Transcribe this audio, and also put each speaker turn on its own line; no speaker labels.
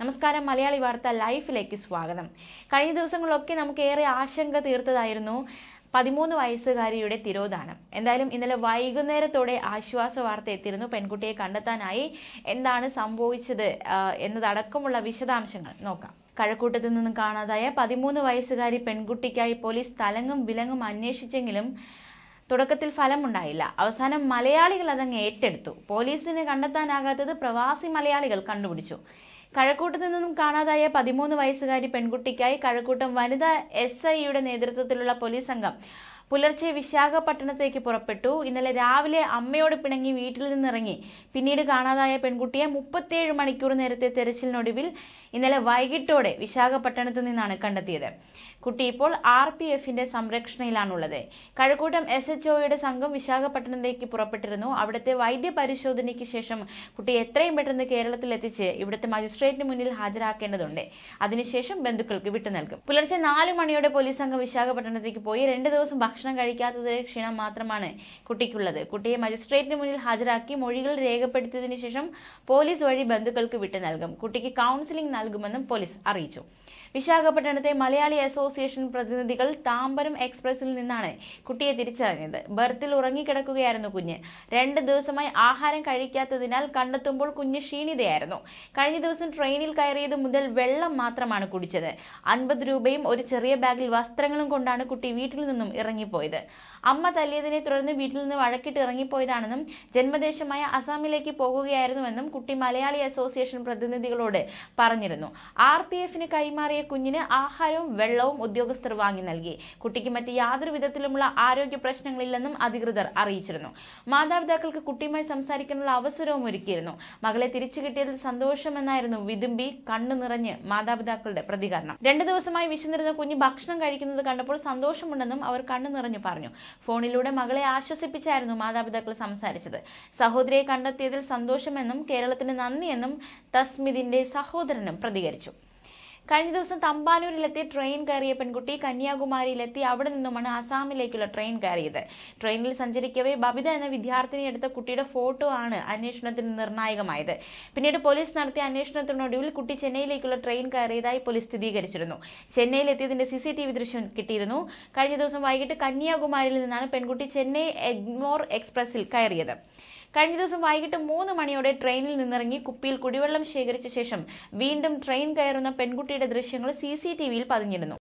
നമസ്കാരം മലയാളി വാർത്ത ലൈഫിലേക്ക് സ്വാഗതം. കഴിഞ്ഞ ദിവസങ്ങളിലൊക്കെ നമുക്ക് ഏറെ ആശങ്ക തീർത്തതായിരുന്നു പതിമൂന്ന് വയസ്സുകാരിയുടെ തിരോധാനം. എന്തായാലും ഇന്നലെ വൈകുന്നേരത്തോടെ ആശ്വാസ വാർത്ത എത്തിയിരുന്നു. പെൺകുട്ടിയെ കണ്ടെത്താനായി എന്താണ് സംഭവിച്ചത് എന്നതടക്കമുള്ള വിശദാംശങ്ങൾ നോക്കാം. കഴക്കൂട്ടത്തു നിന്നും കാണാതായ പതിമൂന്ന് വയസ്സുകാരി പെൺകുട്ടിക്കായി പോലീസ് തലങ്ങും വിലങ്ങും അന്വേഷിച്ചെങ്കിലും തുടക്കത്തിൽ ഫലമുണ്ടായില്ല. അവസാനം മലയാളികൾ അതങ്ങ് ഏറ്റെടുത്തു. പോലീസിന് കണ്ടെത്താനാകാത്തത് പ്രവാസി മലയാളികൾ കണ്ടുപിടിച്ചു. കഴക്കൂട്ടത്തു നിന്നും കാണാതായ പതിമൂന്ന് വയസ്സുകാരി പെൺകുട്ടിക്കായി കഴക്കൂട്ടം വനിതാ എസ് ഐയുടെ നേതൃത്വത്തിലുള്ള പോലീസ് സംഘം പുലർച്ചെ വിശാഖപട്ടണത്തേക്ക് പുറപ്പെട്ടു. ഇന്നലെ രാവിലെ അമ്മയോട് പിണങ്ങി വീട്ടിൽ നിന്നിറങ്ങി. പിന്നീട് കാണാതായ പെൺകുട്ടിയെ മുപ്പത്തിയേഴ് മണിക്കൂർ നേരത്തെ തെരച്ചിലിനൊടുവിൽ ഇന്നലെ വൈകിട്ടോടെ വിശാഖപട്ടണത്ത് നിന്നാണ് കണ്ടെത്തിയത്. കുട്ടി ഇപ്പോൾ ആർ പി എഫിന്റെ സംരക്ഷണയിലാണുള്ളത്. കഴക്കൂട്ടം എസ് എച്ച് ഒയുടെ സംഘം വിശാഖപട്ടണത്തേക്ക് പുറപ്പെട്ടിരുന്നു. അവിടുത്തെ വൈദ്യ പരിശോധനയ്ക്ക് ശേഷം കുട്ടി എത്രയും പെട്ടെന്ന് കേരളത്തിൽ എത്തിച്ച് ഇവിടുത്തെ മജിസ്ട്രേറ്റിന് മുന്നിൽ ഹാജരാക്കേണ്ടതുണ്ട്. അതിനുശേഷം ബന്ധുക്കൾക്ക് വിട്ടു നൽകും പുലർച്ചെ നാലു മണിയോടെ പോലീസ് സംഘം വിശാഖപട്ടണത്തേക്ക് പോയി. രണ്ട് ദിവസം ഭക്ഷണം കഴിക്കാത്തതിലെ ക്ഷീണം മാത്രമാണ് കുട്ടിക്കുള്ളത്. കുട്ടിയെ മജിസ്ട്രേറ്റിന് മുന്നിൽ ഹാജരാക്കി മൊഴികൾ രേഖപ്പെടുത്തിയതിനു ശേഷം പോലീസ് വഴി ബന്ധുക്കൾക്ക് വിട്ടു നൽകും. കുട്ടിക്ക് കൗൺസിലിംഗ് നൽകുമെന്നും പോലീസ് അറിയിച്ചു. വിശാഖപട്ടണത്തെ മലയാളി അസോസിയേഷൻ പ്രതിനിധികൾ താമ്പരം എക്സ്പ്രസിൽ നിന്നാണ് കുട്ടിയെ തിരിച്ചറിഞ്ഞത്. ബർത്തിൽ ഉറങ്ങിക്കിടക്കുകയായിരുന്നു കുഞ്ഞ്. രണ്ട് ദിവസമായി ആഹാരം കഴിക്കാത്തതിനാൽ കണ്ടെത്തുമ്പോൾ കുഞ്ഞ് ക്ഷീണിതയായിരുന്നു. കഴിഞ്ഞ ദിവസം ട്രെയിനിൽ കയറിയത് മുതൽ വെള്ളം മാത്രമാണ് കുടിച്ചത്. അൻപത് രൂപയും ഒരു ചെറിയ ബാഗിൽ വസ്ത്രങ്ങളും കൊണ്ടാണ് കുട്ടി വീട്ടിൽ നിന്നും ഇറങ്ങിപ്പോയത്. അമ്മ തല്ലിയതിനെ തുടർന്ന് വീട്ടിൽ നിന്ന് വഴക്കിട്ട് ഇറങ്ങിപ്പോയതാണെന്നും ജന്മദേശമായ അസാമിലേക്ക് പോകുകയായിരുന്നുവെന്നും കുട്ടി മലയാളി അസോസിയേഷൻ പ്രതിനിധികളോട് പറഞ്ഞിരുന്നു. ആർ പി എഫിന് കൈമാറിയ കുഞ്ഞിന് ആഹാരവും വെള്ളവും ഉദ്യോഗസ്ഥർ വാങ്ങി നൽകി. കുട്ടിക്ക് മറ്റ് യാതൊരു വിധത്തിലുമുള്ള ആരോഗ്യ പ്രശ്നങ്ങളില്ലെന്നും അധികൃതർ അറിയിച്ചിരുന്നു. മാതാപിതാക്കൾക്ക് കുട്ടിയുമായി സംസാരിക്കാനുള്ള അവസരവും ഒരുക്കിയിരുന്നു. മകളെ തിരിച്ചു കിട്ടിയതിൽ സന്തോഷമെന്നായിരുന്നു വിതുമ്പി കണ്ണു നിറഞ്ഞ് മാതാപിതാക്കളുടെ പ്രതികരണം. രണ്ടു ദിവസമായി വിശന്നിരുന്ന കുഞ്ഞ് ഭക്ഷണം കഴിക്കുന്നത് കണ്ടപ്പോൾ സന്തോഷമുണ്ടെന്നും അവർ കണ്ണു നിറഞ്ഞു പറഞ്ഞു. ഫോണിലൂടെ മകളെ ആശ്വസിപ്പിച്ചായിരുന്നു മാതാപിതാക്കൾ സംസാരിച്ചത്. സഹോദരിയെ കണ്ടെത്തിയതിൽ സന്തോഷമെന്നും കേരളത്തിന് നന്ദിയെന്നും തസ്മിദിന്റെ സഹോദരനും പ്രതികരിച്ചു. കഴിഞ്ഞ ദിവസം തമ്പാനൂരിലെത്തി ട്രെയിൻ കയറിയ പെൺകുട്ടി കന്യാകുമാരിയിലെത്തി അവിടെ നിന്നുമാണ് അസാമിലേക്കുള്ള ട്രെയിൻ കയറിയത്. ട്രെയിനിൽ സഞ്ചരിക്കവേ ബബിത എന്ന വിദ്യാർത്ഥിനി എടുത്ത കുട്ടിയുടെ ഫോട്ടോ ആണ് അന്വേഷണത്തിന് നിർണായകമായത്. പിന്നീട് പോലീസ് നടത്തിയ അന്വേഷണത്തിനൊടുവിൽ കുട്ടി ചെന്നൈയിലേക്കുള്ള ട്രെയിൻ കയറിയതായി പോലീസ് സ്ഥിരീകരിച്ചിരുന്നു. ചെന്നൈയിലെത്തിയതിന്റെ സി സി ടി വി ദൃശ്യം കിട്ടിയിരുന്നു. കഴിഞ്ഞ ദിവസം വൈകിട്ട് കന്യാകുമാരിയിൽ നിന്നാണ് പെൺകുട്ടി ചെന്നൈ എഗ്മോർ എക്സ്പ്രസിൽ കയറിയത്. കഴിഞ്ഞ ദിവസം വൈകിട്ട് മൂന്ന് മണിയോടെ ട്രെയിനിൽ നിന്നിറങ്ങി കുപ്പിയിൽ കുടിവെള്ളം ശേഖരിച്ച ശേഷം വീണ്ടും ട്രെയിൻ കയറുന്ന പെൺകുട്ടിയുടെ ദൃശ്യങ്ങൾ സി സി ടി വിയിൽ പതിഞ്ഞിരുന്നു.